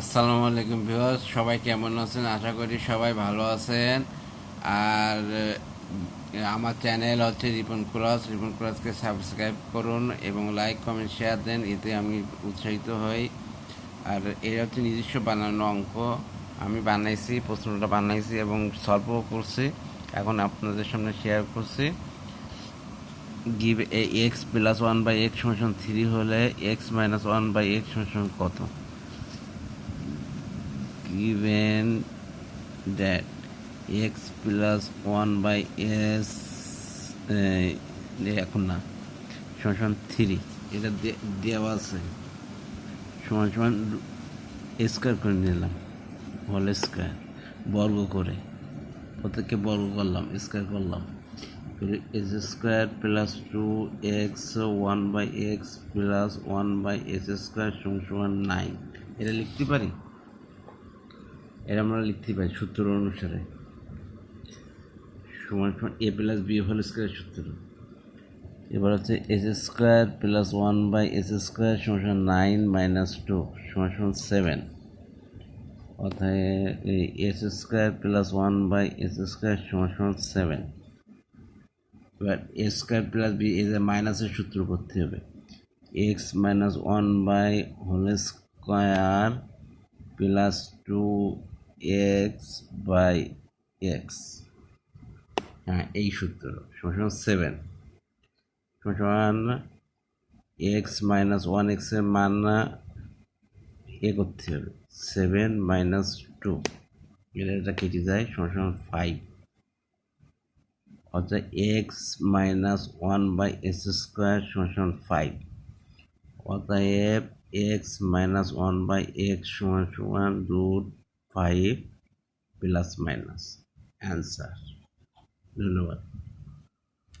আসসালামু আলাইকুম ভিউয়ার্স, সবাই কেমন আছেন? আশা করি সবাই ভালো আছেন। আর আমার চ্যানেল হচ্ছে রিপন ক্রস। রিপন ক্রসকে সাবস্ক্রাইব করুন এবং লাইক, কমেন্ট, শেয়ার দেন, এতে আমি উৎসাহিত হই। আর এটা হচ্ছে নিজস্ব বানানো অঙ্ক। আমি বানাইছি, প্রশ্নটা বানাইছি এবং সলভও করছি। এখন আপনাদের সামনে শেয়ার করছি। Give a x plus one by x সমান থ্রি হলে x minus one by x সমান কত? Given that x plus 1 by s এখন না, সমান সমান থ্রি এটা দেওয়া আছে। সমান সমান স্কোয়ার করে নিলাম হোল স্কোয়ার বর্গ করে। প্রত্যেককে বর্গ করলাম স্কোয়ার করলাম। S square plus two x one by x plus one by S square সমান সমান নাইন এটা লিখতে পারি? এটা আমরা লিখতে পারি সূত্র অনুসারে। সমান সমান a plus b whole square সূত্র। এবার হচ্ছে S square plus one by S square সমান নাইন মাইনাস টু সমান সমান সেভেন অর্থাৎ S square plus one by S square সমান সমান সেভেন এবার a square plus b S মাইনাসের সূত্র করতে হবে। X minus one by whole square plus two x by x হ্যাঁ এই সূত্র। সমান সেভেন সমান এক্স মাইনাস ওয়ান এক্সের মান এ করতে হবে। সেভেন মাইনাস টু এটা এটা কেটে যায় সমান ফাইভ অর্থাৎ x minus one by S square সমান ফাইভ অতএব x minus one by x সমান সমান root five plus minus answer ধন্যবাদ